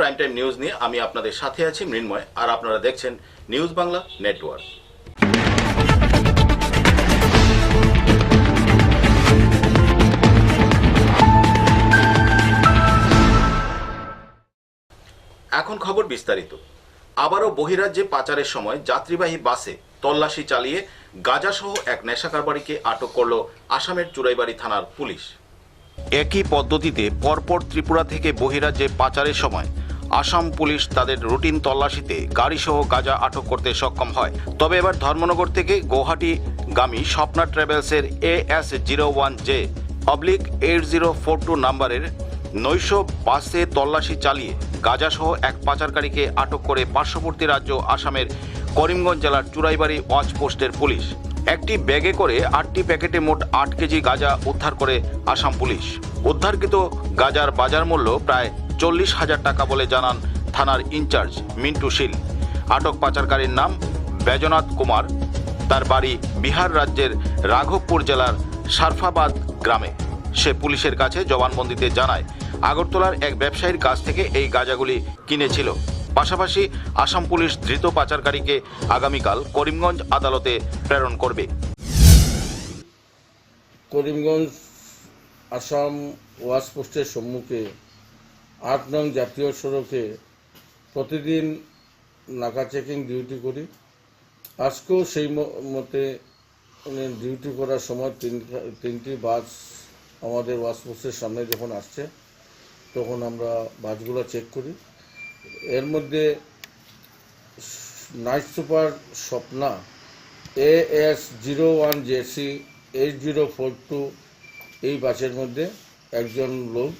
Prime time news নিয়ে আমি আপনাদের সাথে আছি মৃন্ময়, আর আপনারা দেখছেন নিউজ বাংলা নেটওয়ার্ক এখন খবর বিস্তারিত। আবারও বহিরাজ্যে পাচারের সময় যাত্রীবাহী বাসে তল্লাশি চালিয়ে গাঁজাসহ এক নেশা কারবারিকে আটক করল আসামের চুরাইবাড়ি থানার পুলিশ। একই পদ্ধতিতে পরপর ত্রিপুরা থেকে বহিরাজ্যে পাচারের সময় আসাম পুলিশ তাদের রুটিন তল্লাশিতে গাড়িসহ গাঁজা আটক করতে সক্ষম হয়। তবে এবার ধর্মনগর থেকে গৌহাটি গামী Swapna ট্রাভেলসের A S zero one J oblique eight zero four two নাম্বারের নৈশ বাসে তল্লাশি চালিয়ে গাঁজাসহ এক পাচারকারীকে আটক করে পার্শ্ববর্তী রাজ্য আসামের করিমগঞ্জ জেলার চুরাইবাড়ি ওয়াচ পোস্টের পুলিশ। একটি ব্যাগে করে আটটি প্যাকেটে মোট আট কেজি গাঁজা উদ্ধার করে আসাম পুলিশ। উদ্ধারকৃত গাঁজার বাজার মূল্য প্রায় চল্লিশ হাজার টাকা বলে জানান থানার ইনচার্জ মিন্টু শীল। আটক পাচারকারীর নাম বেজনাথ কুমার। তার বাড়ি বিহার রাজ্যের রাঘবপুর জেলার সারফাবাদ গ্রামে। সে পুলিশের কাছে জবানবন্দিতে জানায়, আগরতলার এক ব্যবসায়ীর কাছ থেকে এই গাঁজাগুলি কিনেছিল। পাশাপাশি আসাম পুলিশ ধৃত পাচারকারীকে আগামীকাল করিমগঞ্জ আদালতে প্রেরণ করবে। করিমগঞ্জ আসাম ওয়াশ পোস্টের সম্মুখে আট নং জাতীয় সড়কে প্রতিদিন নাকা চেকিং ডিউটি করি। আজকেও সেই মতে মানে ডিউটি করার সময় তিন তিনটি বাস আমাদের ওয়াশ পোস্টের সামনে যখন আসছে, তখন আমরা বাসগুলো চেক করি। এর মধ্যে night super Swapna A S zero one JC eight zero four two এই বাসের মধ্যে একজন লোক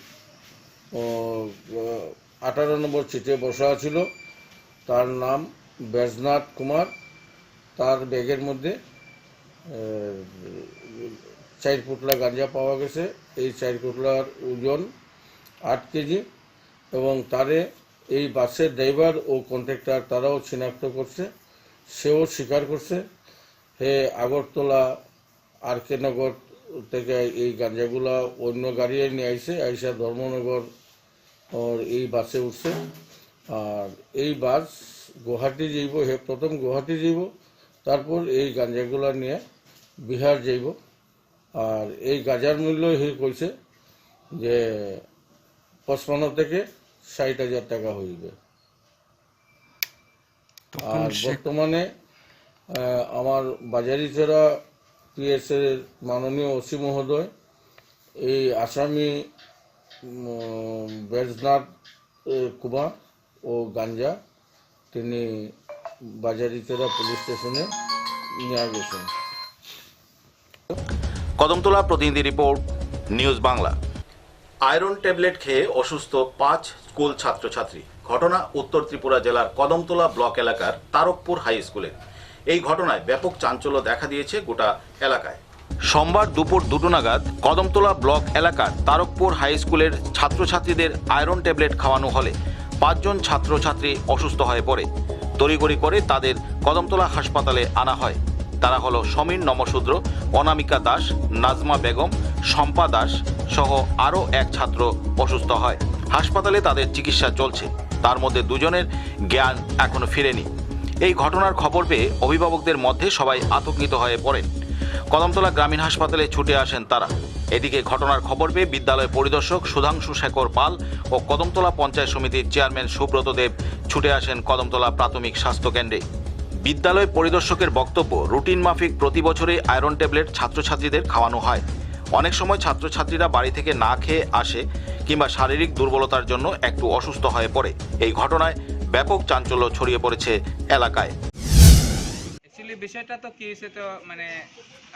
আঠারো নম্বর সিটে বসা ছিল। তার নাম বেজনাথ কুমার। তার ব্যাগের মধ্যে চার পুটলা গাঁজা পাওয়া গেছে। এই চার পুটলার ওজন আট কেজি এবং তারে এই বাসের ড্রাইভার ও কন্ট্রাক্টর তারাও শনাক্ত করছে। সেও স্বীকার করছে, হে আগরতলা আর কে নগর থেকে এই গাঁজাগুলা অন্য গাড়ি নিয়ে আইসে, আইসা ধর্মনগর ওর এই বাসে উঠছে আর এই বাস গুয়াহাটি যাইব হে প্রথম গুয়াহাটি যাইব তারপর এই গাঁজাগুলা নিয়ে বিহার যাইব আর এই গাঁজার মূল্য হে কইছে যে পঁচপান্ন থেকে ষাট হাজার টাকা হইবে আর বর্তমানে আমার বাজারিচেরা পিএস এর মাননীয় ওসি মহোদয় এই আসামি উম, বেজনাথ কুমার ও গাঞ্জা তিনি বাজারিচেরা পুলিশ স্টেশনে নিয়ে গেছেন। কদমতলা প্রতিনিধি report news Bangla. Iron tablet খেয়ে অসুস্থ পাঁচ স্কুল ছাত্রছাত্রী। ঘটনা উত্তর ত্রিপুরা জেলার কদমতলা ব্লক এলাকার তারকপুর হাই স্কুলে। এই ঘটনায় ব্যাপক চাঞ্চল্য দেখা দিয়েছে গোটা এলাকায়। সোমবার দুপুর দুটো নাগাদ কদমতলা ব্লক এলাকার তারকপুর হাই স্কুলের ছাত্রছাত্রীদের আয়রন ট্যাবলেট খাওয়ানো হলে পাঁচজন ছাত্রছাত্রী অসুস্থ হয়ে পড়ে। তড়িগড়ি করে তাদের কদমতলা হাসপাতালে আনা হয়। তারা হলো সমীর নমশূদ্র অনামিকা দাস, নাজমা বেগম, শম্পা দাস সহ আরও এক ছাত্র অসুস্থ হয়। হাসপাতালে তাদের চিকিৎসা চলছে। তার মধ্যে দুজনের জ্ঞান এখনও ফিরেনি। এই ঘটনার খবর পেয়ে অভিভাবকদের মধ্যে সবাই আতঙ্কিত হয়ে পড়েন। কদমতলা গ্রামীণ হাসপাতালে ছুটে আসেন তারা। এদিকে ঘটনার খবর পেয়ে বিদ্যালয় পরিদর্শক সুধাংশু শেখর পাল ও কদমতলা পঞ্চায়েত সমিতির চেয়ারম্যান সুব্রত দেব ছুটে আসেন কদমতলা প্রাথমিক স্বাস্থ্য কেন্দ্রে। বিদ্যালয় পরিদর্শকের বক্তব্য, রুটিন মাফিক প্রতি বছরে আয়রন ট্যাবলেট ছাত্রছাত্রীদের খাওয়ানো হয়। অনেক সময় ছাত্রছাত্রীরা বাড়ি থেকে না খেয়ে আসে কিংবা শারীরিক দুর্বলতার জন্য একটু অসুস্থ হয়ে পড়ে। এই ঘটনায় ব্যাপক চাঞ্চল্য ছড়িয়ে পড়েছে এলাকায়। অ্যাকচুয়ালি বিষয়টা তো কি হয়েছে তো মানে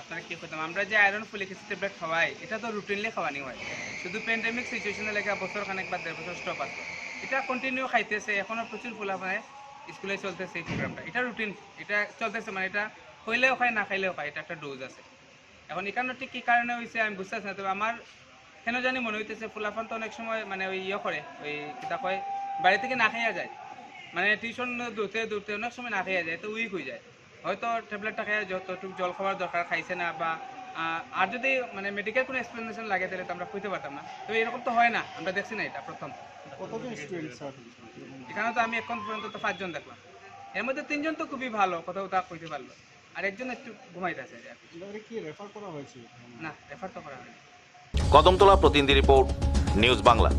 আপনারা কি করতাম? আমরা যে আয়রন ফলিক অ্যাসিড ট্যাবলেট খাওয়াই, এটা তো রুটিনলি খাওয়ানি হয় শুধু প্যান্ডেমিক সিচুয়েশনে লেগে বছর খানেক বা দেড় বছর স্টপ আছে। এটা কন্টিনিউ খাইতেছে, এখনও প্রচুর ফুলা মানে স্কুলে চলতেছে এই প্রোগ্রামটা এটা রুটিন এটা চলতেছে মানে এটা হইলেও খায়, না খাইলেও খায়, এটা একটা ডোজ আছে। এখন এখানে ঠিক কী কারণে হয়েছে আমি বুঝতে পারছি না, তবে আমার কেন জানি মনে হইতেছে ফুলাফান তো অনেক সময় মানে ওই ইয়ে করে, ওই কিতা কয়, বাড়ি থেকে না খাইয়া যায়। মানে টিউশন দূরতে দূরতে অনেক সময় না খাইয়া যায়, তো উইক হয়ে যায়। হয়তো ট্যাবলেটটা খাইয়া যতটুকু জল খাওয়ার দরকার খাইছে না বা আর যদি মানে মেডিকেল কোনো এক্সপ্লেনেশন লাগে তাহলে তো আমরা কইতে পারতাম না। তো এরকম তো হয় না আমরা দেখছি না এটা প্রথম। এখানে তো আমি এখন পর্যন্ত তো পাঁচজন দেখলাম। এর মধ্যে তিনজন তো খুবই ভালো কথা কথা কইতে পারল। আর একজন একটু ঘুমাইতেছে আর কি। কি রেফার করা হয়েছে? না রেফার তো করা হয়নি। কদমতলা প্রতিনিধি রিপোর্ট নিউজ বাংলা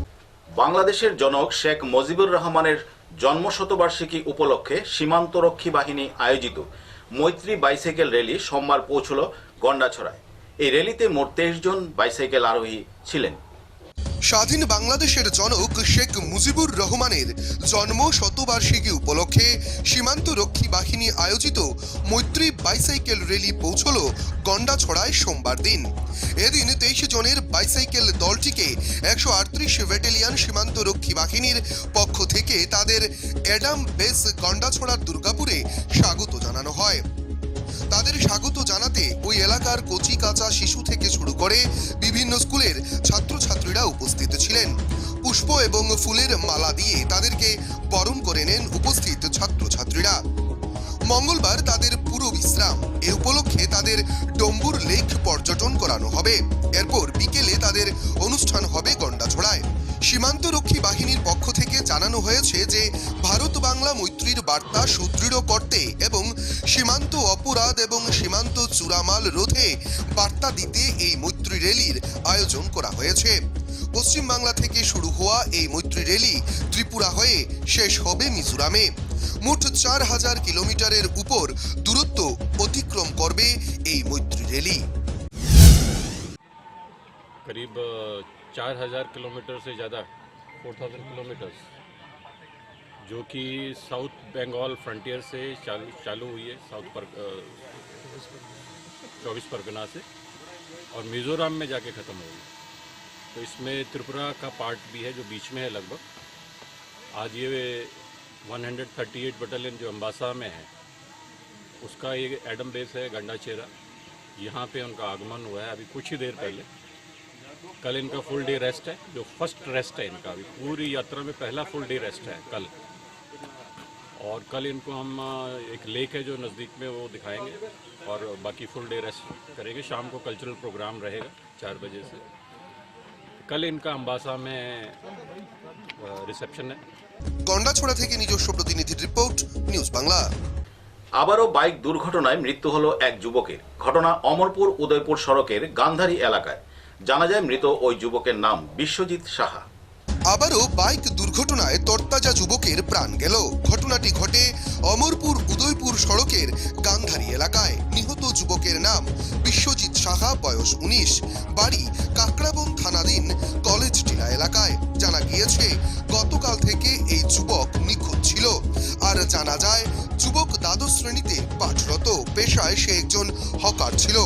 বাংলাদেশের জনক শেখ মুজিবুর রহমানের জন্মশতবার্ষিকী উপলক্ষে সীমান্তরক্ষী বাহিনী আয়োজিত মৈত্রী বাইসাইকেল র্যালি সোমবার পৌঁছল গন্ডাছড়ায়। এই র্যালিতে মোট তেইশ জন বাইসাইকেল আরোহী ছিলেন। স্বাধীন বাংলাদেশের জনক শেখ মুজিবুর রহমানের জন্ম শতবার্ষিকী উপলক্ষে সীমান্ত রক্ষী বাহিনী আয়োজিত মৈত্রী বাইসাইকেল র্যালি পৌঁছল গন্ডাছড়ায় সোমবার দিন। এদিন তেইশ জনের বাইসাইকেল দলটিকে একশো আটত্রিশ ব্যাটালিয়ন সীমান্ত রক্ষী বাহিনীর পক্ষ থেকে তাদের অ্যাডাম বেস গন্ডাছড়ার দুর্গাপুরে স্বাগত জানানো হয়। তাদের স্বাগত জানাতে ওই এলাকার কচি কাঁচা শিশু থেকে শুরু করে বিভিন্ন স্কুলের ছাত্রছাত্রীরা উপস্থিত ছিলেন। পুষ্প এবং ফুলের মালা দিয়ে তাদেরকে বরণ করে নেন উপস্থিত ছাত্রছাত্রীরা। মঙ্গলবার তাদের পুরো বিশ্রাম। এ উপলক্ষে তাদের ডম্বুর লেক পর্যটন করানো হবে। এরপর বিকেলে তাদের অনুষ্ঠান হবে গন্ডাছড়ায় সীমান্তরক্ষী বাহিনীর পক্ষ জানানো হয়েছে যে ভারত বাংলা মৈত্রীর বার্তা সুদৃঢ় করতে এবং সীমান্ত অপরাধ এবং সীমান্ত চুরামাল রোধে বার্তা দিতে এই মৈত্রী র্যালির আয়োজন করা হয়েছে পশ্চিমবাংলা থেকে শুরু হওয়া এই মৈত্রী র্যালি ত্রিপুরা হয়ে শেষ হবে মিজোরামে মোট চার হাজার কিলোমিটারের উপর দূরত্ব অতিক্রম করবে এই মৈত্রী র্যালি करीब चार हज़ार किलोमीटर से ज़्यादा फोर थाउजेंड किलोमीटर्स जो कि साउथ बंगाल फ्रंटियर से चालू चालू हुई है, साउथ पर चौबीस परगना से, और मिज़ोरम में जाके ख़त्म होगी तो इसमें त्रिपुरा का पार्ट भी है जो बीच में है लगभग। आज ये 138 बटालियन जो अम्बासा में है, उसका ये एडम बेस है गंडा चेरा यहाँ पे उनका आगमन हुआ है अभी कुछ ही देर पहले। कल इनका फुल डे रेस्ट है, जो फ़र्स्ट रेस्ट है इनका। अभी पूरी यात्रा में पहला फुल डे रेस्ट है, कल। और कल इनको हम अ, एक लेक है जो नज़दीक में वो दिखाएंगे और बाकी फुल डे रेस्ट करेंगे शाम को कल्चरल प्रोग्राम रहेगा चार बजे से कल इनका अम्बासा में रिसेप्शन है গন্ডাছড়া থেকে নিজস্ব প্রতিনিধির রিপোর্ট নিউজ বাংলা আবারও বাইক দুর্ঘটনায় মৃত্যু হলো এক যুবকের ঘটনা অমরপুর উদয়পুর সড়কের গান্ধারী এলাকায় জানা যায় মৃত ওই যুবকের নাম বিশ্বজিৎ সাহা আবারও বাইক দুর্ঘটনায় তরতাজা যুবকের প্রাণ গেল। ঘটনাটি ঘটে অমরপুর উদয়পুর সড়কের গান্ধারী এলাকায়। নিহত যুবকের নাম বিশ্বজিৎ সাহা, বয়স উনিশ। বাড়ি কাকড়াবন থানাধীন কলেজ টিলা এলাকায়। জানা গিয়েছে, গতকাল থেকে এই যুবক নিখোঁজ ছিল। আর জানা যায়, যুবক দ্বাদশ শ্রেণীতে পাঠরত। পেশায় সে একজন হকার ছিল।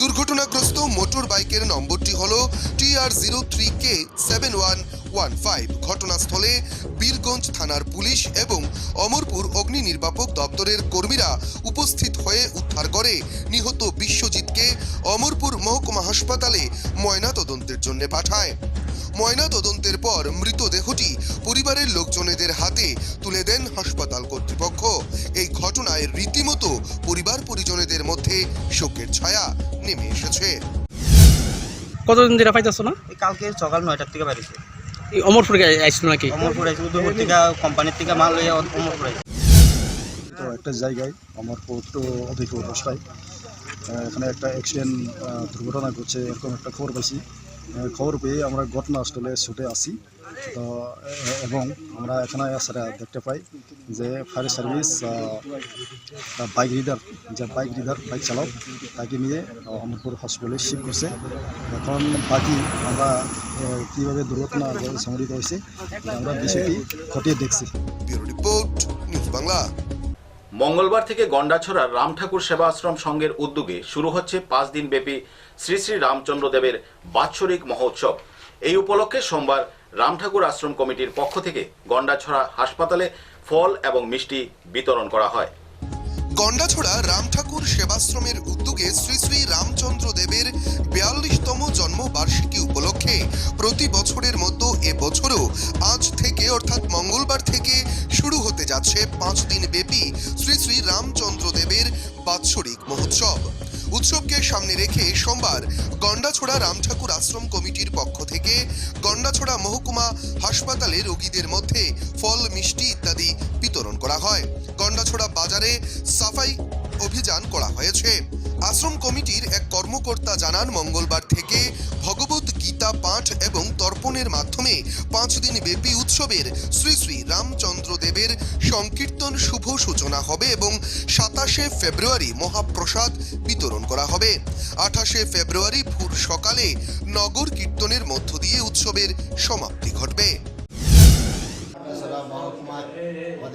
দুর্ঘটনাগ্রস্ত মোটর বাইকের নম্বরটি হল T R zero three K seven one one five ঘটনাস্থলে বীরগঞ্জ থানার পুলিশ এবং অমরপুর অগ্নি নির্বাপক দপ্তরের কর্মীরা উপস্থিত হয়ে উদ্ধার করে। নিহত বিশ্বজিৎকে অমরপুর মহকুমা হাসপাতালে ময়না তদন্তের জন্য পাঠায়। ময়না তদন্তের পর মৃতদেহটি পরিবারের লোকজনেদের হাতে তুলে দেন হাসপাতাল কর্তৃপক্ষ। এই ঘটনায় রীতিমতো পরিবার পরিজনেদের মধ্যে শোকের ছায়া নেমে এসেছে। কতদিন ধরে পাইতেছো না? কালকে সকাল নয়টার থেকে এই অমরপুর আসছিল নাকি? অমরপুর আইছে উদয়পুর থেকে কোম্পানির থেকে মাল লইয়া অমরপুর তো একটা জায়গায় অমরপুর তো অধিক অবস্থায় এখানে একটা অ্যাক্সিডেন্ট দুর্ঘটনা ঘটছে এরকম একটা খবর পাইছি। খবর পেয়ে আমরা ঘটনাস্থলে ছুটে আসি। তো এবং আমরা এখানে সেটা দেখতে পাই যে ফায়ার সার্ভিস বাইক রিডার যে বাইক রিডার বাইক চালক, তাকে নিয়ে অমরপুর হসপিটালে শিফট করছে। এখন বাকি আমরা কীভাবে দুর্ঘটনা সংঘটিত হয়েছে, আমরা বিষয়টি খতিয়ে দেখছি। বাংলা। মঙ্গলবার থেকে গন্ডাছড়ার রাম ঠাকুর সেবা আশ্রম সংঘের উদ্যোগে শুরু হচ্ছে পাঁচ দিন ব্যাপী শ্রী শ্রী রামচন্দ্র দেবের বাৎসরিক মহোৎসব। এই উপলক্ষে সোমবার রাম ঠাকুর আশ্রম কমিটির পক্ষ থেকে গন্ডাছড়া হাসপাতালে ফল এবং মিষ্টি বিতরণ করা হয়। গন্ডাছড়া রাম ঠাকুর সেবাশ্রমের উদ্যোগে শ্রী শ্রী রামচন্দ্র দেবের বিয়াল্লিশতম জন্মবার্ষিকী উপলক্ষে প্রতি বছরের মতো এবছরও আজ থেকে, অর্থাৎ মঙ্গলবার থেকে শুরু হতে যাচ্ছে পাঁচ দিন ব্যাপী শ্রী শ্রী রামচন্দ্র দেবের বাৎসরিক মহোৎসব। উৎসবকে সামনে রেখে সোমবার গন্ডাছড়া রামঠাকুর আশ্রম কমিটির পক্ষ থেকে গন্ডাছড়া মহকুমা হাসপাতালে রোগীদের মধ্যে ফল, মিষ্টি ইত্যাদি বিতরণ করা হয়। গন্ডাছড়া বাজারে সাফাই অভিযান করা হয়েছে। আশ্রম কমিটির এক কর্মকর্তা জানান, মঙ্গলবার থেকে ভগবত গীতা পাঠ এবং তর্পণের মাধ্যমে পাঁচ দিন ব্যাপী উৎসবের শ্রী শ্রী রামচন্দ্র দেবের সংকীর্তন শুভ সূচনা হবে এবং সাতাশে ফেব্রুয়ারি মহাপ্রসাদ বিতরণ করা হবে। আঠাশে ফেব্রুয়ারি ভোর সকালে নগর কীর্তনের মধ্য দিয়ে উৎসবের সমাপ্তি ঘটবে।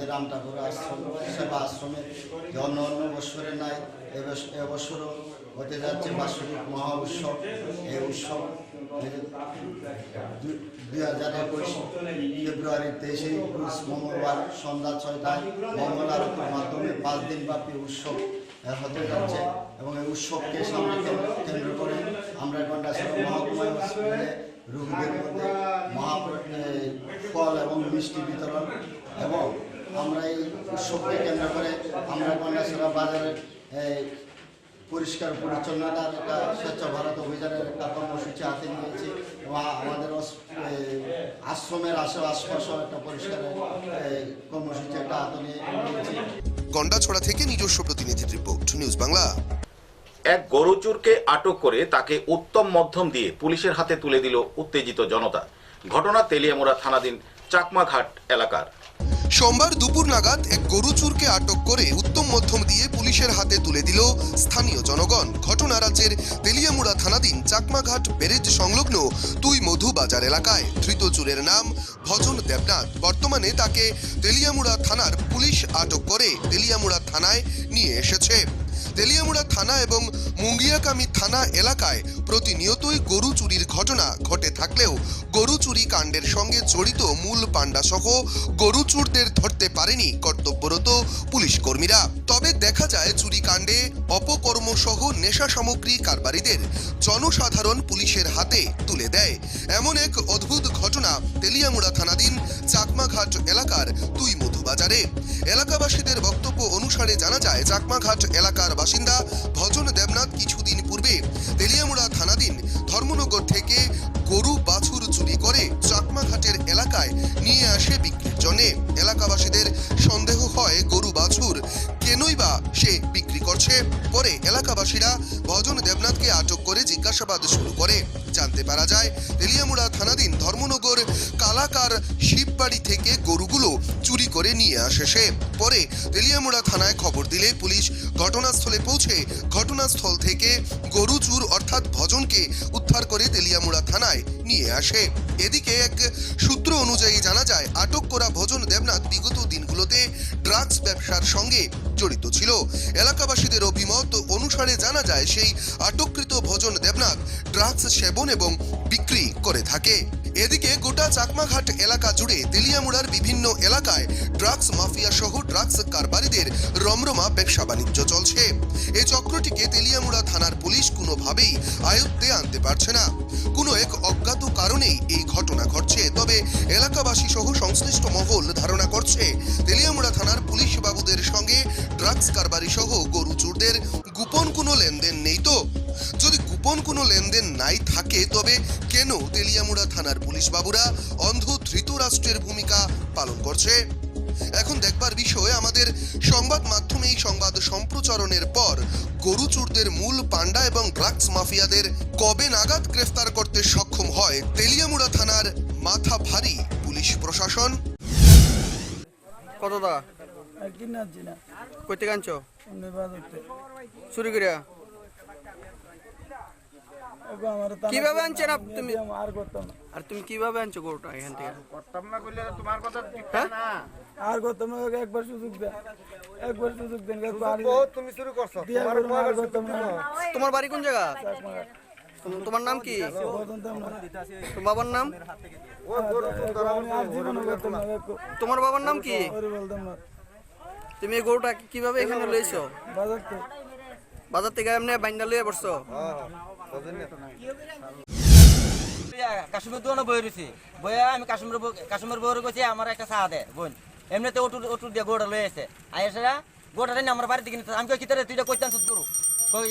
রাম ঠাকুর আশ্রম, সেবা আশ্রমে। যে অন্য অন্য বৎসরের নাই এবছরও হতে যাচ্ছে বাৎসরিক মহা উৎসব। এই উৎসব দুই হাজার একুশ ফেব্রুয়ারি তেইশে মঙ্গলবার সন্ধ্যা ছয়টায় মঙ্গল আরতির মাধ্যমে পাঁচ দিন ব্যাপী উৎসব হতে যাচ্ছে। এবং এই উৎসবকে সামনে কেন্দ্র- করে আমরা গন্ডাছড়া মহকুমায় হসপিটালে রোগীদের মধ্যে মহা ফল এবং মিষ্টি বিতরণ এবং আমরা এই উৎসবকে কেন্দ্র করে আমরা গন্ডাছড়া বাজারের এই, পরিষ্কার পরিচ্ছন্নতার একটা স্বচ্ছ ভারত অভিযানের একটা কর্মসূচি হাতে নিয়েছি এবং আমাদের আশ্রমের আশে আশপাশও একটা পরিষ্কারের কর্মসূচি একটা হাতে নিয়েছি। গন্ডাছড়া থেকে নিজস্ব প্রতিনিধির রিপোর্ট নিউজ বাংলা। এক গরুচুরকে আটক করে তাকে উত্তম মধ্যম দিয়ে পুলিশের হাতে তুলে দিল উত্তেজিত জনতা। ঘটনা তেলিয়ামুড়া থানাধীন চাকমাঘাট এলাকার। সোমবার দুপুর নাগাদ এক গরু চুরকে আটক করে উত্তম মধ্যম দিয়ে পুলিশের হাতে তুলে দিল স্থানীয় জনগণ। ঘটনা রাজ্যের তেলিয়ামুড়া থানাধীন চাকমাঘাট ব্যারেজ সংলগ্ন তুই মধু বাজার এলাকায়। ধৃত চুরের নাম ভজন দেবনাথ। বর্তমানে তাকে তেলিয়ামুড়া থানার পুলিশ আটক করে তেলিয়ামুড়া থানায় নিয়ে এসেছে। তেলিয়ামুড়া থানা এবং মুঙ্গিয়াকামি থানা এলাকায় প্রতিনিয়তই গরু চুরির ঘটনা ঘটে থাকলেও গরু চুরি কাণ্ডের সঙ্গে জড়িত মূল পাণ্ডা সহ গরু চুরদের ধরতে পারেনি কর্তব্যরত পুলিশ কর্মীরা। তবে দেখা যায় চুরি কাণ্ডে অপকর্ম সহ নেশা সামগ্রী কারবারিদের জনসাধারণ পুলিশের হাতে তুলে দেয়। এমন এক অদ্ভুত ঘটনা তেলিয়ামুড়া থানাধীন চাকমাঘাট এলাকার তুই মধু বাজারে এলাকাবাসীদের বক্তব্য অনুসারে জানা যায়, চাকমাঘাট এলাকার বাসিন্দা ভজন দেবনাথ কিছুদিন পূর্বে তেলিয়ামুড়া থানাধীন ধর্মনগর থেকে গরু বাছুর চুরি করে চাকমাঘাটের এলাকায় নিয়ে আসে বিক্রির জন্য। এলাকাবাসীদের সন্দেহ হয় গরু বাছুর কেনই বা সে বিক্রি করছে। পরে এলাকাবাসীরা ভজন দেবনাথকে আটক করে জিজ্ঞাসাবাদ শুরু করে। জানতে পারা যায়। তেলিয়ামুড়া থানাধীন ধর্মনগর কালাকার শিববাড়ি থেকে গরুগুলো চুরি করে নিয়ে আসে সে। পরে তেলিয়ামুড়া থানায় খবর দিলে পুলিশ ঘটনাস্থলে পৌঁছে ঘটনাস্থল থেকে গরু চুর অর্থাৎ ভজনকে উদ্ধার করে তেলিয়ামুড়া থানায় নিয়ে আসে। এদিকে এক সূত্র অনুযায়ী জানা যায়, আটক করা ভজন দেবনাথ বিগত দিনগুলোতে ড্রাগস ব্যবসার সঙ্গে জড়িত ছিল। এলাকাবাসীদের অভিমত অনুসারে জানা যায়, সেই আটককৃত ভজন দেবনাথ ড্রাগস সেবন এবং বিক্রি করে থাকে। এদিকে গোটা চাকমাঘাট এলাকা জুড়ে তেলিয়ামুড়ার বিভিন্ন এলাকায় ড্রাগস মাফিয়া সহ ড্রাগস কারবারিদের রমরমা ব্যবসা বাণিজ্য চলছে। এই চক্রটিকে তেলিয়ামুড়া থানার পুলিশ কোনোভাবেই আয়ত্তে আনতে পারছে না। কোনো এক অজ্ঞাত কারণেই এই ঘটনা ঘটছে। তবে এলাকাবাসী সহ সংশ্লিষ্ট মহল ধারণা করছে, তেলিয়ামুড়া থানার পুলিশ বাবুদের সঙ্গে ড্রাগস কারবারি সহ গরু চোরদের গোপন কোনো লেনদেন নেই তো। যদি গোপন কোনো লেনদেন নাই থাকে তবে কেন তেলিয়ামুড়া থানার পুলিশ বাবুরা অন্ধ ধৃতরাষ্ট্রের ভূমিকা পালন করছে? এখন দেখবার বিষয় আমাদের সংবাদ মাধ্যমে এই সংবাদ সম্প্রচারণের পর গরু চোরদের মূল পাণ্ডা এবং ড্রাগস মাফিয়াদের কবে নাগাদ গ্রেফতার করতে সক্ষম হয় তেলিয়ামুড়া থানার মাথা ভারী পুলিশ প্রশাসন? কত দা? আর কি নাচছি না। কই থেকে আনছো চুরি করিয়া কীভাবে আনছেন তুমি? আর করতাম আর তুমি কীভাবে আনছো গরুটা এখান থেকে? করতাম না ওকে একবার সুযোগ দেন। একবার সুযোগ দেন আর তুমি শুরু করছ। আর না তোমার বাড়ি কোন জায়গা? তোমার নাম কি? তোমার বাবার নাম? আর না একটু তোমার বাবার নাম কি? না তুমি এই গরুটা কীভাবে এখানে লইছো? বাজার থেকে। এমনি বাইন্দা লইয়া পড়ছো? কাশ্মীর দোকানে বই রয়েছি বইয়া আমি কাশ্মীর কাশ্মীর বই কইছি, আমার একটা চা দে, বোন। এমনিতে ওটু ওটু দিয়ে গোড়া লয়ে এসে আইসা গোড়াটা নিয়ে আমার বাড়িতে কিনে আমি কই কিতারে তুই কইতান সুদ করু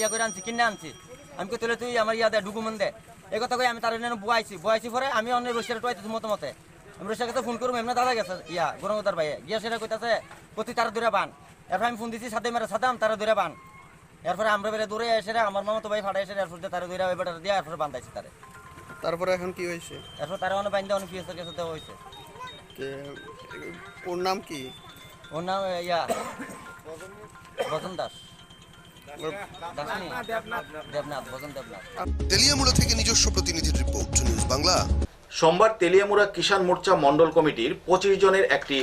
ইয়া করে আনছি, কিনে আনছি। আমি কই, তাহলে তুই আমার ইয়া দে ডুকুমেন দে। এই কথা কই আমি তার বুয়াইছি। বুয়াইছি পরে আমি অন্য রশিয়ার টুয়াইতেছি মতো মতে আমি রশিয়ার কাছে ফোন করব, এমনি দাদা গেছে, ইয়া গরমদার ভাইয়ে। গিয়া সেটা কইতাছে প্রতি তারা দূরে বান। এরপর আমি ফোন দিছি, সাথে মেরে সাদাম, তারা দূরে বান। এরপরে আমরা বেড়ে দূরে এসে আমার মামা তো ভাই ফাটা এসে এরপর তারা দূরে ওই বেটার দিয়ে এরপরে বান্ধাইছি তারে। তারপরে এখন কি হয়েছে এরপর তারা অনেক বাইন্দা অনেক পিএসের কাছে দেওয়া হয়েছে ওর নাম কি? ওর নাম ইয়া বসন দাস। দাস নি? দেবনাথ। তেলিয়ামুড়া থেকে নিজস্ব প্রতিনিধির রিপোর্ট নিউজ বাংলা। সোমবার তেলিয়ামুড়া কিষাণ মোর্চা মণ্ডল কমিটির পঁচিশ জনের একটি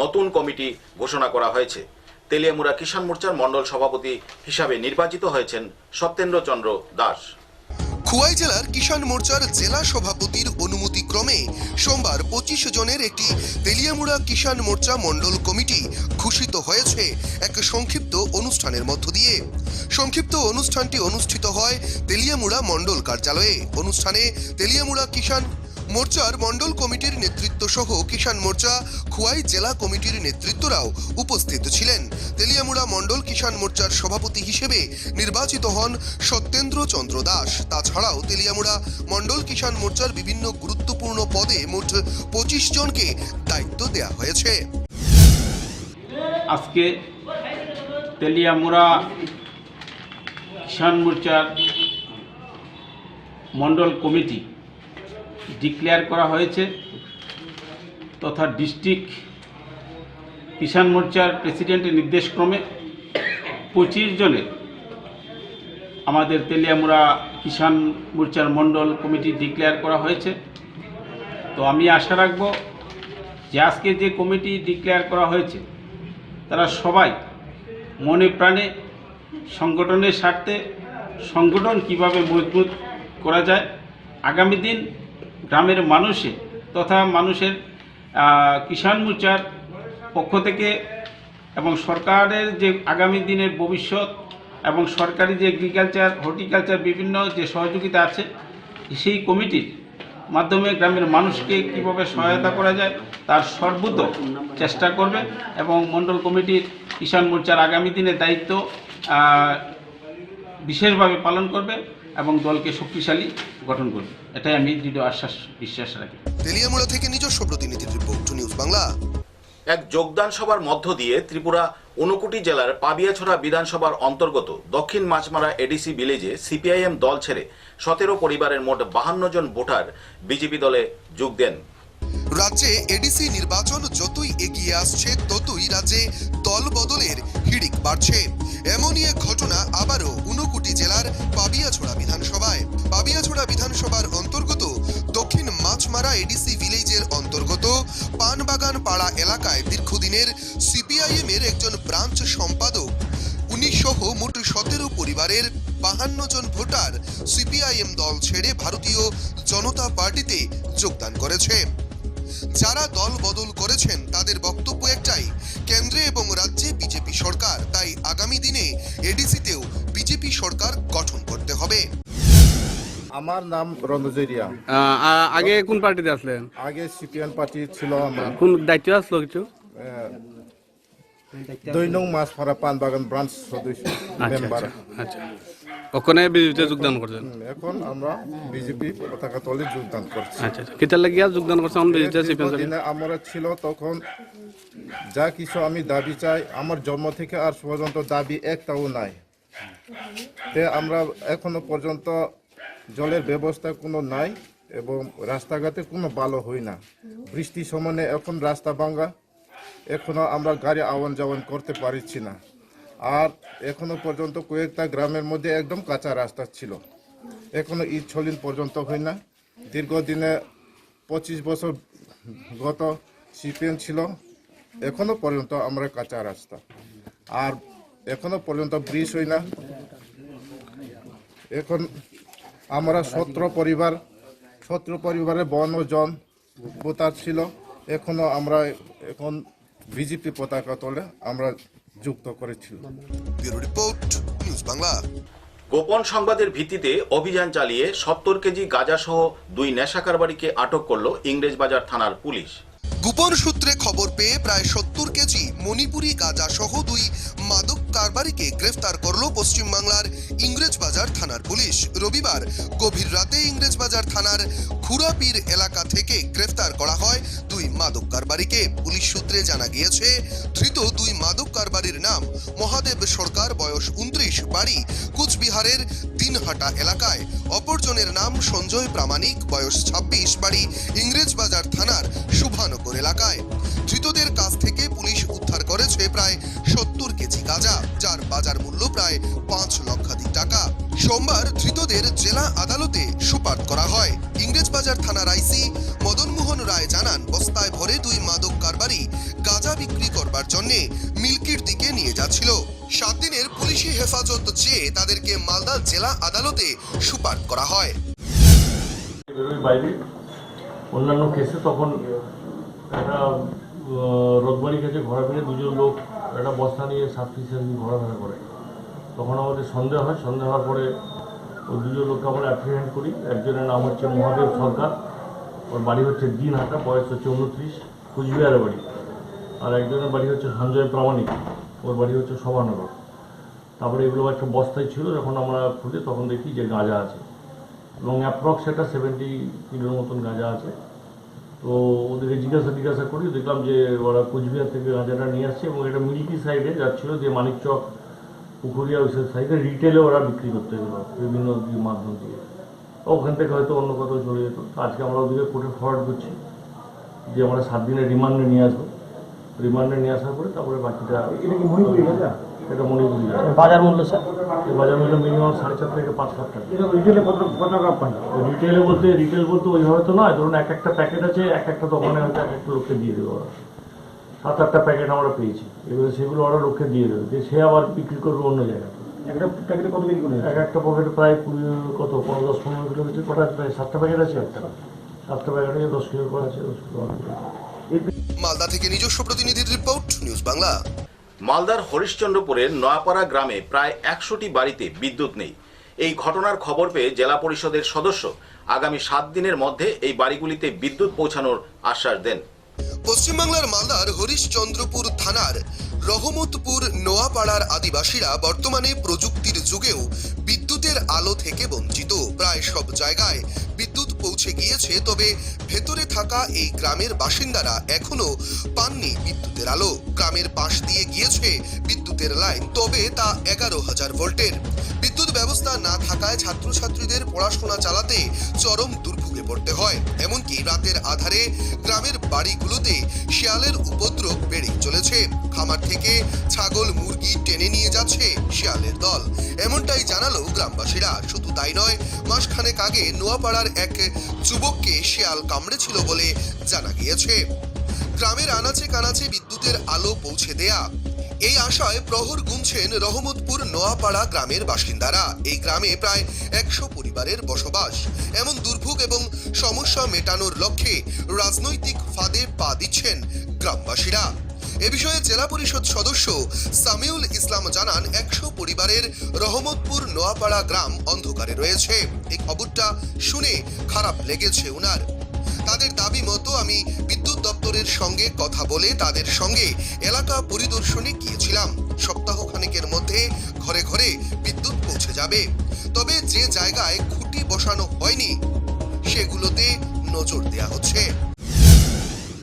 নতুন কমিটি ঘোষণা করা হয়েছে। তেলিয়ামুড়া কিষাণ মোর্চার মণ্ডল সভাপতি হিসাবে নির্বাচিত হয়েছেন সত্যেন্দ্র চন্দ্র দাস। খুয়াই জেলার কিষাণ মোর্চার জেলা সভাপতির অনুমতি ক্রমে সোমবার পঁচিশ জনের একটি তেলিয়ামুড়া কিষাণ মোর্চা মণ্ডল কমিটি ঘোষিত হয়েছে এক সংক্ষিপ্ত অনুষ্ঠানের মধ্য দিয়ে। সংক্ষিপ্ত অনুষ্ঠানটি অনুষ্ঠিত হয় তেলিয়ামুড়া মণ্ডল কার্যালয়ে। অনুষ্ঠানে তেলিয়ামুড়া কিষাণ মোর্চার মণ্ডল কমিটির নেতৃত্ব সহ কিষাণ মোর্চা, খুয়াই জেলা কমিটির নেতৃত্বরাও উপস্থিত ছিলেন। তেলিয়ামুড়া মণ্ডল কিষাণ মোর্চার সভাপতি হিসেবে নির্বাচিত হন সত্যেন্দ্র চন্দ্র দাস। তাছাড়াও তেলিয়ামুড়া মণ্ডল কিষাণ মোর্চার বিভিন্ন গুরুত্বপূর্ণ পদে মোট পঁচিশ জনকে দায়িত্ব দেওয়া হয়েছে। আজকে তেলিয়ামুড়া কিষাণ মোর্চার মণ্ডল কমিটি ডিক্লেয়ার করা হয়েছে তথা ডিস্ট্রিক্ট কিষাণ মোর্চার প্রেসিডেন্টের নির্দেশক্রমে পঁচিশ জনের আমাদের তেলিয়ামুড়া কিষাণ মোর্চার মণ্ডল কমিটি ডিক্লেয়ার করা হয়েছে। তো আমি আশা রাখব যে আজকে যে কমিটি ডিক্লেয়ার করা হয়েছে, তারা সবাই মনে প্রাণে সংগঠনের স্বার্থে সংগঠন কীভাবে মজবুত করা যায়, আগামী দিন গ্রামের মানুষে তথা মানুষের কিষাণ মোর্চার পক্ষ থেকে এবং সরকারের যে আগামী দিনের ভবিষ্যৎ এবং সরকারি যে এগ্রিকালচার হর্টিকালচার বিভিন্ন যে সহযোগিতা আছে, সেই কমিটির মাধ্যমে গ্রামের মানুষকে কীভাবে সহায়তা করা যায় তার সর্বত চেষ্টা করবে এবং মণ্ডল কমিটির কিষাণ মোর্চার আগামী দিনের দায়িত্ব বিশেষভাবে পালন করবে। এবং দলকে শক্তিশালী গঠন করবে। এটাই আমি দৃঢ় আশ্বাস বিশ্বাস রাখি। তেলিয়ামুড়া থেকে নিজস্ব প্রতিনিধির রিপোর্ট নিউজ বাংলা। এক যোগদান সভার মধ্য দিয়ে ত্রিপুরা ঊনকোটি জেলার পাবিয়াছড়া বিধানসভার অন্তর্গত দক্ষিণ মাছমারা এডিসি ভিলেজে সিপিআইএম দল ছেড়ে সতেরো পরিবারের মোট বাহান্ন জন ভোটার বিজেপি দলে যোগ দেন। রাজ্যে এডিসি নির্বাচন যতই এগিয়ে আসছে ততই রাজ্যে দল বদলের হিড়িক বাড়ছে। এমনই এক ঘটনা আবারও পাড়া এলাকায় দীর্ঘদিনের সিপিআইএম এর একজন ব্রাঞ্চ সম্পাদক উনিশ সহ মোট সতেরো পরিবারের বাহান্ন জন ভোটার সিপিআইএম দল ছেড়ে ভারতীয় জনতা পার্টিতে যোগদান করেছে। যারা দল বদল করেছেন, তাদের বক্তব্য আমার নাম রণজরিয়া আগে কোন পার্টিতে আসলেন আগে সিপিএন পার্টি ছিল আমরা। কোন দায়িত্ব আসলো কিছু? দুই নং মাছপাড়া পানবাগান ব্রাঞ্চ সদস্য মেম্বার। আচ্ছা। ওখানে বিজেপিতে যোগদান করছেন? এখন আমরা বিজেপি পতাকা তলে যোগদান করছি। আচ্ছা আচ্ছা। কেতার লাগিয়া যোগদান করছেন বিজেপিতে সিপিএম দিনে আমরা ছিল তখন যা কিছু আমি দাবি চাই আমার জন্ম থেকে আর পর্যন্ত দাবি একটাও নাই। তে আমরা এখনও পর্যন্ত জলের ব্যবস্থা কোনো নাই এবং রাস্তাঘাটে কোনো ভালো হয় না। বৃষ্টি সময়ে এখন রাস্তা ভাঙ্গা এখনও আমরা গাড়ি আওয়ান যাওয়ান করতে পারছি না। আর এখনও পর্যন্ত কয়েকটা গ্রামের মধ্যে একদম কাঁচা রাস্তা ছিল। এখনও ঈদ ছলিন পর্যন্ত হয় না। দীর্ঘদিনে পঁচিশ বছর গত সিপিএম ছিল, এখনও পর্যন্ত আমরা কাঁচা রাস্তা। আর এখনও পর্যন্ত ব্রিজ হয় না। এখন আমরা সতেরো পরিবার সতেরো পরিবারে বন্ন জন ভোটার ছিল। এখনও আমরা এখন বিজেপি পতাকা তলে আমরা যুক্ত বাংলা। গোপন সংবাদের ভিত্তিতে অভিযান চালিয়ে সত্তর কেজি গাঁজাসহ দুই নেশা কারবারিকে আটক করল ইংরেজবাজার থানার পুলিশ। গোপন সূত্রে খবর পেয়ে প্রায় সত্তর কেজি মণিপুরি গাঁজা সহ দুই মাদক কারবারিকে গ্রেফতার করল পশ্চিমবাংলার ইংরেজবাজার থানার পুলিশ। রবিবার গভীর রাতে ইংরেজবাজার থানার খুরাপীর এলাকা থেকে গ্রেফতার করা হয় দুই মাদক কারবারিকে। পুলিশ সূত্রে জানা গিয়েছে, ধৃত দুই মাদক কারবারির নাম মহাদেব সরকার, বয়স উনত্রিশ, বাড়ি কুচবিহারের দিনহাটা এলাকায়। অপরজনের নাম সঞ্জয় প্রামাণিক, বয়স ছাব্বিশ, বাড়ি ইংরেজবাজার থানার শুভানগর এলাকায়। ধৃতদের কাছ থেকে পুলিশ উদ্ধার করেছে প্রায় সত্তর কেজি গাঁজা, যার বাজার মূল্য প্রায় পাঁচ লক্ষাধিক টাকা। সোমবার ধৃতদের জেলা আদালতে সুপার্দ করা হয়। ইংরেজবাজার থানার আইসি মদনমোহন রায় জানান, বস্তায় ভরে দুই মাদক কারবারি গাঁজা বিক্রি করবার জন্য মিল্কির দিকে নিয়ে যাচ্ছিল। সাত দিনের পুলিশি হেফাজত চেয়ে তাদেরকে মালদা জেলা আদালতে সুপার্দ করা হয়। বাইরে অন্যান্য কেসে তখন রোদবাড়ি কাছে ঘোরাফেরে দুজন লোক একটা বস্তা নিয়ে সাতটি সেদিন ঘোরাফেরা করে। তখন আমাদের সন্দেহ হয়, সন্দেহ হওয়ার পরে ওই দুজন লোককে আমরা অ্যাপ্রিহেন্ড করি। একজনের নাম হচ্ছে মহাদেব সরকার, ওর বাড়ি হচ্ছে দিনহাটা, বয়স হচ্ছে উনত্রিশ, কুচবিহারের বাড়ি। আর একজনের বাড়ি হচ্ছে সঞ্জয় প্রামাণিক, ওর বাড়ি হচ্ছে সভানগর তারপরে এগুলো একটা বস্তায় ছিল, যখন আমরা খুঁজে তখন দেখি যে গাঁজা আছে। এবং অ্যাপ্রক্স একটা সেভেন্টি কিলোর মতন গাঁজা আছে। তো ওদেরকে জিজ্ঞাসা জিজ্ঞাসা করি, দেখলাম যে ওরা কুচবিহার থেকে গাঁজাটা নিয়ে আসছে এবং এটা মিল্কি সাইডে যাচ্ছিল যে মানিকচক পুকুরিয়া ওই সাইডে রিটেলে ওরা বিক্রি করতে গেলো বিভিন্ন মাধ্যম দিয়ে। ওখান থেকে হয়তো অন্য কোথাও চলে যেত। আজকে আমরা ওদেরকে কোর্টে ফরওয়ার্ড করছি যে আমরা সাত দিনের রিমান্ডে নিয়ে আসব। রিমান্ডে নিয়ে আসার পরে তারপরে বাকিটা এটা কি মণিপুরি গাঁজা এটা মণিপুরি বাজার। মূল্য স্যার? এই বাজার মূল্য মিনিমাম সাড়ে চার থেকে পাঁচ লাখ টাকা। রিটেলে কত কত পান রিটেলে বলতে রিটেল বলতে ওইভাবে তো নয়। ধরুন এক একটা প্যাকেট আছে এক একটা দোকানে হয়তো এক একটা লোককে দিয়ে দেবো সাত আটটা প্যাকেট আমরা পেয়েছি। এবারে সেগুলো ওরা লোককে দিয়ে দেবে। যে সে আবার বিক্রি করবে অন্য জায়গায়। একটা প্যাকেটে কত বিক্রি করে এক একটা পকেটে প্রায় কুড়ি কত পনেরো দশ পনেরো কিলো কটা প্রায় সাতটা প্যাকেট আছে একটা। সাতটা প্যাকেট আছে দশ কিলো করে আছে দশ কিলো আছে মালদা থেকে নিজস্ব প্রতিনিধির রিপোর্ট নিউজ বাংলা। মালদার হরিশ্চন্দ্রপুরের নয়াপাড়া গ্রামে প্রায় একশোটি বাড়িতে বিদ্যুৎ নেই। এই ঘটনার খবর পেয়ে জেলা পরিষদের সদস্য আগামী সাত দিনের মধ্যে এই বাড়িগুলিতে বিদ্যুৎ পৌঁছানোর আশ্বাস দেন। পশ্চিমবাংলার মালদার হরিশচন্দ্রপুর থানার রহমতপুর নোয়াপাড়ার আদিবাসীরা বর্তমানে প্রযুক্তির যুগেও বিদ্যুতের আলো থেকে বঞ্চিত। প্রায় সব জায়গায় পৌঁছে গিয়েছে, তবে ভেতরে থাকা এই গ্রামের বাসিন্দারা এখনও পাননি বিদ্যুতের আলো। গ্রামের পাশ দিয়ে গিয়েছে বিদ্যুতের লাইন, তবে তা এগারো হাজার ভোল্টের। বিদ্যুৎ ব্যবস্থা না থাকায় ছাত্রছাত্রীদের পড়াশোনা চালাতে চরম দুর্ভোগে পড়তে হয়। এমনকি রাতের আধারে গ্রামের বাড়িগুলোতে শিয়ালের উপদ্রব বেড়েই চলেছে। খামার থেকে ছাগল, মুরগি টেনে নিয়ে যাচ্ছে শিয়ালের দল। এমনটাই জানালো গ্রামবাসীরা। শুধু তাই নয়, মাসখানেক আগে নোয়াপাড়ার এক যুবককে শিয়াল কামড়েছিল বলে জানা গিয়েছে। গ্রামের আনাচে কানাচে বিদ্যুতের আলো পৌঁছে দেয়া এই আশায় প্রহর গুনছেন রহমতপুর নোয়াপাড়া গ্রামের বাসিন্দারা। এই গ্রামে প্রায় একশো পরিবারের বসবাস। এমন দুর্ভোগ এবং সমস্যা মেটানোর লক্ষ্যে রাজনৈতিক ফাঁদে পা দিচ্ছেন গ্রামবাসীরা। এ বিষয়ে জেলা পরিষদ সদস্য সামিউল ইসলাম জানান, একশো পরিবারের রহমতপুর নোয়াপাড়া গ্রাম অন্ধকারে রয়েছে। এই খবরটা শুনে খারাপ লেগেছে উনার। তাদের দাবি মতো আমি বিদ্যুৎ দপ্তরের সঙ্গে কথা বলে তাদের সঙ্গে এলাকা পরিদর্শনে গিয়েছিলাম। সপ্তাহ খানেকের মধ্যে ঘরে ঘরে বিদ্যুৎ পৌঁছে যাবে। তবে যে জায়গায় খুঁটি বসানো হয়নি, সেগুলোতে নজর দেওয়া হচ্ছে।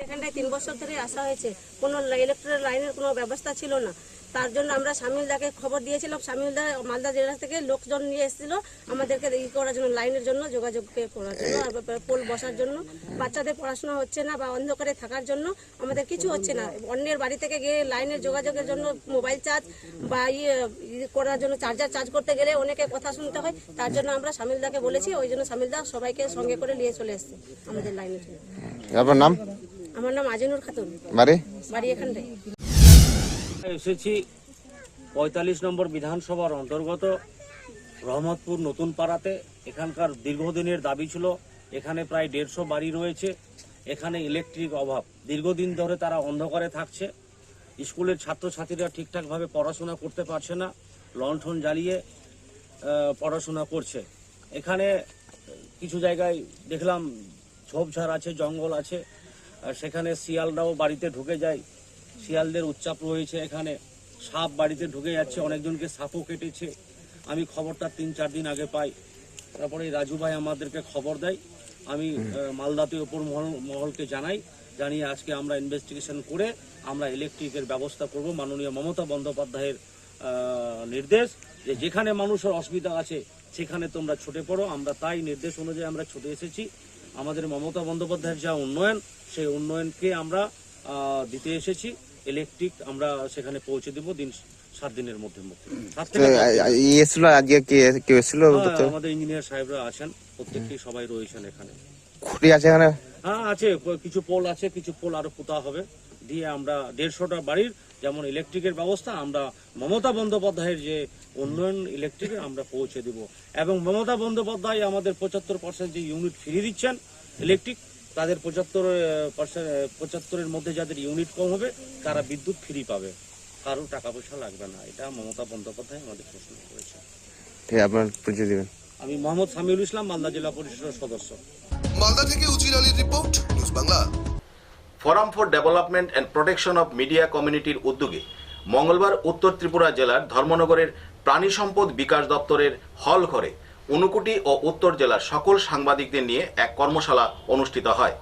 এখানটায় তিন বছর ধরে আসা হয়েছে। কোনো ইলেকট্রিক লাইনের কোনো ব্যবস্থা ছিল না। তার জন্য আমরা শামিলদাকে খবর দিয়েছিলাম। শামিলদা মালদা জেলা থেকে লোকজন নিয়ে এসেছিল। আমাদেরকে ই করার জন্য লাইনের জন্য যোগাযোগ করার জন্য আর পোল বসার জন্য। বাচ্চাদের পড়াশোনা হচ্ছে না বা অন্ধকারে থাকার জন্য আমাদের কিছু হচ্ছে না। অন্যের বাড়ি থেকে গিয়ে লাইনের যোগাযোগের জন্য মোবাইল চার্জ বা ইয়ে ই করার জন্য চার্জার চার্জ করতে গেলে অনেকে কথা শুনতে হয়। তার জন্য আমরা শামিলদাকে বলেছি ওই জন্য শামিলদা সবাইকে সঙ্গে করে নিয়ে চলে এসছে আমাদের লাইনের জন্য। আপনার নাম? আমার নাম আজিনুর খাতুন। বাড়ি? বাড়ি এখানটায়। এসেছি পঁয়তাল্লিশ নম্বর বিধানসভার অন্তর্গত রহমতপুর নতুন পাড়াতে। এখানকার দীর্ঘদিনের দাবি ছিল, এখানে প্রায় দেড়শো বাড়ি রয়েছে। এখানে ইলেকট্রিক অভাব। দীর্ঘদিন ধরে তারা অন্ধকারে থাকছে। স্কুলের ছাত্রছাত্রীরা ঠিকঠাকভাবে পড়াশোনা করতে পারছে না, লণ্ঠন জ্বালিয়ে পড়াশোনা করছে। এখানে কিছু জায়গায় দেখলাম ঝোপঝাড় আছে, জঙ্গল আছে সেখানে শিয়ালরাও বাড়িতে ঢুকে যায়। শিয়ালদের উচ্চাপ রয়েছে এখানে। সাপ বাড়িতে ঢুকে যাচ্ছে অনেকজনকে সাপও কেটেছে। আমি খবরটা তিন চার দিন আগে পাই। তারপরে এই রাজু ভাই আমাদেরকে খবর দেয়। আমি মালদাতে ওপর মহল মহলকে জানাই জানিয়ে আজকে আমরা ইনভেস্টিগেশন করে আমরা ইলেকট্রিকের ব্যবস্থা করব। মাননীয় মমতা বন্দ্যোপাধ্যায়ের নির্দেশ যে যেখানে মানুষের অসুবিধা আছে সেখানে তোমরা ছুটে পড়ো। আমরা তাই নির্দেশ অনুযায়ী আমরা ছুটে এসেছি। আমাদের মমতা বন্দ্যোপাধ্যায়ের যা উন্নয়ন সেই উন্নয়নকে আমরা দিতে এসেছি। ইলেকট্রিক আমরা সেখানে পৌঁছে দেব দিন সাত দিনের মধ্যে মধ্যে। এসেছিল আজকে কে কেউ এসেছিল হ্যাঁ, আমাদের ইঞ্জিনিয়ার সাহেবরা আছেন সবাই রয়েছেন এখানে। খুঁটি আছে এখানে? হ্যাঁ আছে কিছু পোল আছে কিছু পোল আরও পোতা হবে। দিয়ে আমরা দেড়শোটা বাড়ির যেমন ইলেকট্রিকের ব্যবস্থা আমরা মমতা বন্দ্যোপাধ্যায়ের যে উন্নয়ন ইলেকট্রিকে আমরা পৌঁছে দেব। এবং মমতা বন্দ্যোপাধ্যায় আমাদের পঁচাত্তর পার্সেন্ট যে ইউনিট ফিরিয়ে দিচ্ছেন ইলেকট্রিক তাদের পঁচাত্তর পার্সেন্ট পঁচাত্তরের মধ্যে যাদের ইউনিট কম হবে তারা বিদ্যুৎ ফ্রি পাবে। কারও টাকা পয়সা লাগবে না। এটা মমতা বন্দ্যোপাধ্যায় আমাদের ঘোষণা করেছে ঠিক আপনার পরিচয় দিবেন। আমি মোহাম্মদ সামিউল ইসলাম মালদা জেলা পরিষদের সদস্য। মালদা থেকে উজির আলীর report news Bangla. Forum for development and protection of media কমিউনিটির উদ্যোগে মঙ্গলবার উত্তর ত্রিপুরা জেলার ধর্মনগরের প্রাণী সম্পদ বিকাশ দপ্তরের হল ঘরে ঊনকোটি ও উত্তর জেলার সকল সাংবাদিকদের নিয়ে এক কর্মশালা অনুষ্ঠিত হয়।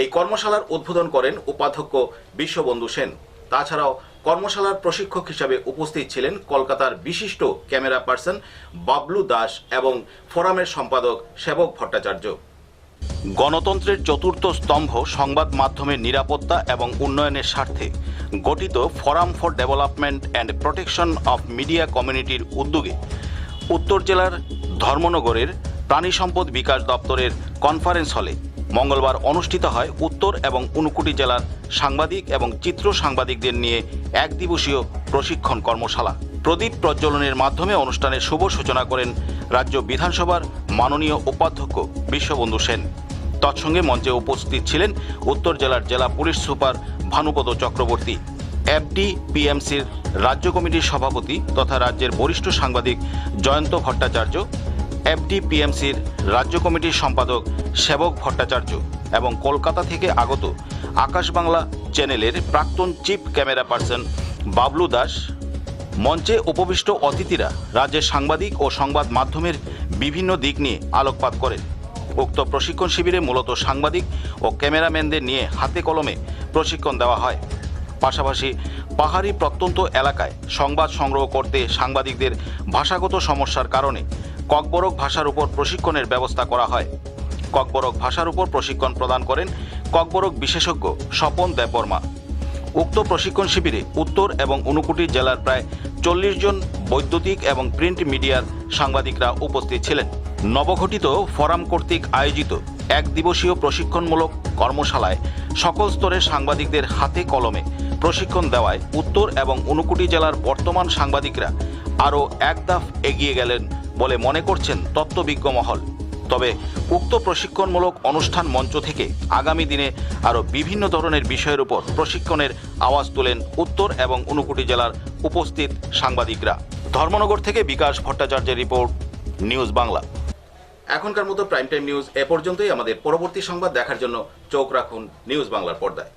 এই কর্মশালার উদ্বোধন করেন উপাধ্যক্ষ বিশ্ববন্ধু সেন। তাছাড়াও কর্মশালার প্রশিক্ষক হিসাবে উপস্থিত ছিলেন কলকাতার বিশিষ্ট ক্যামেরা পার্সন বাবলু দাস এবং ফোরামের সম্পাদক সেবক ভট্টাচার্য। গণতন্ত্রের চতুর্থ স্তম্ভ সংবাদ মাধ্যমের নিরাপত্তা এবং উন্নয়নের স্বার্থে গঠিত forum for development and protection of media কমিউনিটির উদ্যোগে উত্তর জেলার ধর্মনগরের প্রাণী সম্পদ বিকাশ দপ্তরের কনফারেন্স হলে মঙ্গলবার অনুষ্ঠিত হয় উত্তর এবং ঊনকোটি জেলার সাংবাদিক এবং চিত্র সাংবাদিকদের নিয়ে এক দিবসীয় প্রশিক্ষণ কর্মশালা। প্রদীপ প্রজ্বলনের মাধ্যমে অনুষ্ঠানের শুভ সূচনা করেন রাজ্য বিধানসভার মাননীয় উপাধ্যক্ষ বিশ্ববন্ধু সেন। তৎসঙ্গে মঞ্চে উপস্থিত ছিলেন উত্তর জেলার জেলা police super Bhanupada Chakraborty. FD, পিএমসির রাজ্য কমিটির সভাপতি তথা রাজ্যের বরিষ্ঠ সাংবাদিক জয়ন্ত ভট্টাচার্য, এফডি, পিএমসির রাজ্য কমিটির সম্পাদক সেবক ভট্টাচার্য এবং কলকাতা থেকে আগত আকাশ বাংলা চ্যানেলের প্রাক্তন chief camera person Bablu Das, মঞ্চে উপবিষ্ট অতিথিরা রাজ্যের সাংবাদিক ও সংবাদ মাধ্যমের বিভিন্ন দিক নিয়ে আলোকপাত করেন। উক্ত প্রশিক্ষণ শিবিরে মূলত সাংবাদিক ও ক্যামেরাম্যানদের নিয়ে হাতে কলমে প্রশিক্ষণ দেওয়া হয়। পাশাপাশি পাহাড়ি প্রত্যন্ত এলাকায় সংবাদ সংগ্রহ করতে সাংবাদিকদের ভাষাগত সমস্যার কারণে ককবরক ভাষার উপর প্রশিক্ষণের ব্যবস্থা করা হয়। ককবরক ভাষার উপর প্রশিক্ষণ প্রদান করেন ককবরক বিশেষজ্ঞ স্বপন দেববর্মা। উক্ত প্রশিক্ষণ শিবিরে উত্তর এবং ঊনকোটি জেলার প্রায় চল্লিশ জন বৈদ্যুতিক এবং প্রিন্ট মিডিয়ার সাংবাদিকরা উপস্থিত ছিলেন। নবগঠিত ফোরাম কর্তৃক আয়োজিত এক দিবসীয় প্রশিক্ষণমূলক কর্মশালায় সকল স্তরের সাংবাদিকদের হাতে কলমে প্রশিক্ষণ দেওয়ায় উত্তর এবং ঊনকোটি জেলার বর্তমান সাংবাদিকরা আরও এক এগিয়ে গেলেন বলে মনে করছেন তত্ত্ববিজ্ঞ মহল। তবে উক্ত প্রশিক্ষণমূলক অনুষ্ঠান মঞ্চ থেকে আগামী দিনে আরও বিভিন্ন ধরনের বিষয়ের উপর প্রশিক্ষণের আওয়াজ তোলেন উত্তর এবং ঊনকোটি জেলার উপস্থিত সাংবাদিকরা। ধর্মনগর থেকে বিকাশ ভট্টাচার্যের রিপোর্ট, নিউজ বাংলা। এখনকার মতো প্রাইম টাইম নিউজ এ পর্যন্তই আমাদের পরবর্তী সংবাদ দেখার জন্য চোখ রাখুন নিউজ বাংলার পর্দায়।